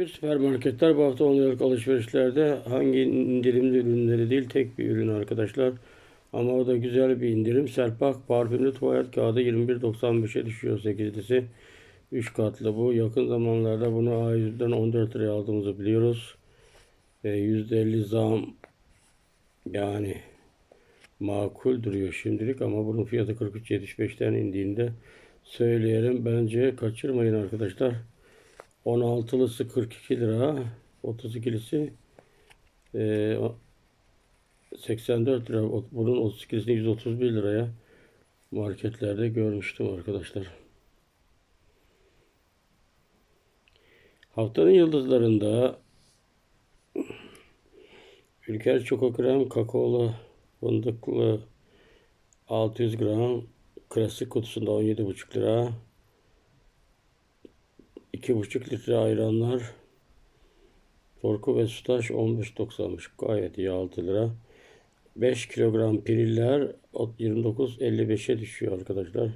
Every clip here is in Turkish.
1 süpermarketler bu hafta 10 liralık alışverişlerde hangi indirimli ürünleri değil tek bir ürün arkadaşlar. Ama o da güzel bir indirim. Selpak parfümlü tuvalet kağıdı 21.95'e düşüyor 8'lisi. 3 katlı bu. Yakın zamanlarda bunu A100'den 14 liraya aldığımızı biliyoruz. E, %50 zam yani makul duruyor şimdilik ama bunun fiyatı 43.75'ten indiğinde söyleyelim. Bence kaçırmayın arkadaşlar. 16'lısı 42 lira. 32'lisi e, 84 lira. Bunun 32'lisini 131 liraya marketlerde görmüştüm arkadaşlar. Haftanın yıldızlarında Ülker Çoko Krem kakaolu fındıklı 600 gram klasik kutusunda 17,5 lira. 2,5 litre ayranlar. Torku ve sütaş 15.90'mış. Gayet iyi 6 lira. 5 kilogram piriller 29.55'e düşüyor arkadaşlar.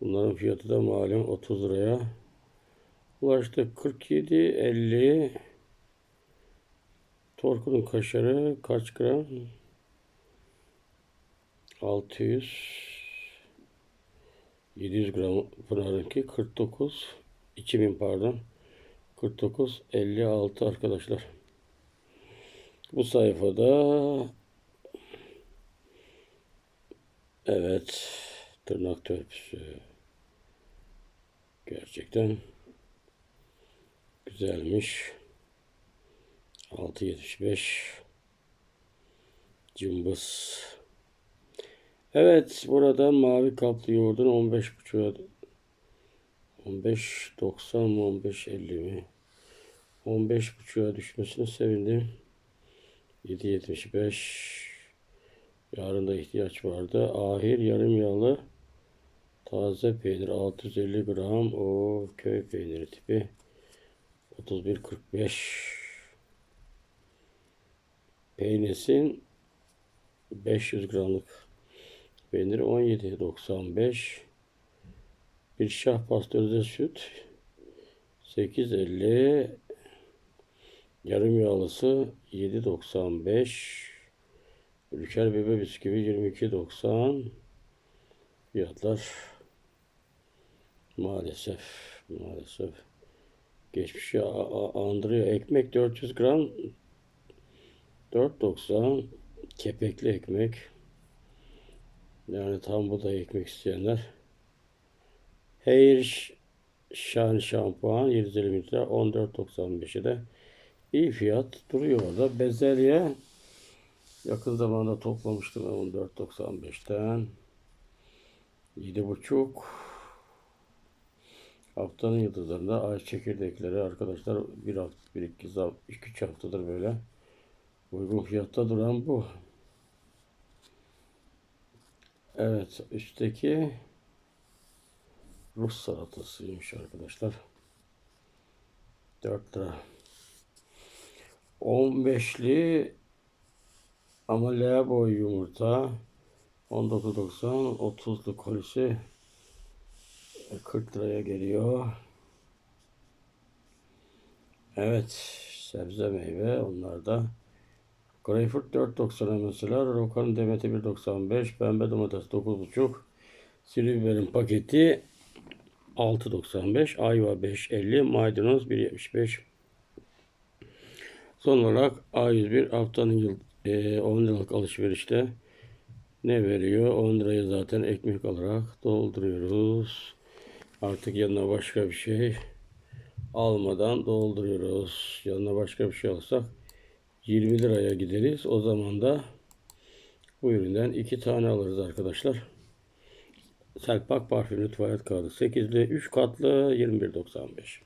Bunların fiyatı da malum 30 liraya. Ulaştık 47.50 Torkunun kaşarı kaç gram? 600 700 gram Pınar'ınki 49 2000 pardon 49 56 arkadaşlar. Bu sayfada evet tırnak törpüsü gerçekten güzelmiş. 6.75 cımbız. Evet burada mavi kaplı yoğurdun 15.5'a 15.90 mı 15.50 mi? 15.5'a düşmesine sevindim. 7.75 Yarın da ihtiyaç vardı. Ahir yarım yağlı taze peynir 650 gram. O köy peyniri tipi 31.45 Peynesin 500 gramlık peynir 17.95 bir şah pastörize süt 8.50 yarım yağlısı 7.95 Ülker bebe bisküvi 22.90 fiyatlar maalesef maalesef. Geçmişi andırıyor. Ekmek 400 gram 4.90 kepekli ekmek. Yani tam bu da ekmek isteyenler Hair Shine şampuan 750 litre 14.95'e de iyi fiyat duruyor orada. Bezelye yakın zamanda toplamıştım 14.95'ten 7.5 haftanın yıldızlarında ay çekirdekleri arkadaşlar bir hafta bir iki, iki haftadır böyle uygun fiyatta duran bu. Evet üstteki Rus salatasıymış arkadaşlar. 4 lira. 15'li ama boy yumurta 19.90 30'lu kolisi 40 liraya geliyor. Evet sebze meyve onlar da Greyfurt 4.90'a mesela. Rokanın demeti 1.95. Pembe domates 9.5. Sivri biberin paketi 6.95. Ayva 5.50. Maydanoz 1.75. Son olarak A101 haftanın yıl, e, 10 liralık alışverişte ne veriyor? 10 lirayı zaten ekmek olarak dolduruyoruz. Artık yanına başka bir şey almadan dolduruyoruz. Yanına başka bir şey alsak 20 liraya gideriz. O zaman da bu üründen iki tane alırız arkadaşlar. Selpak parfümlü tuvalet kağıdı 8'li 3 katlı 21.95.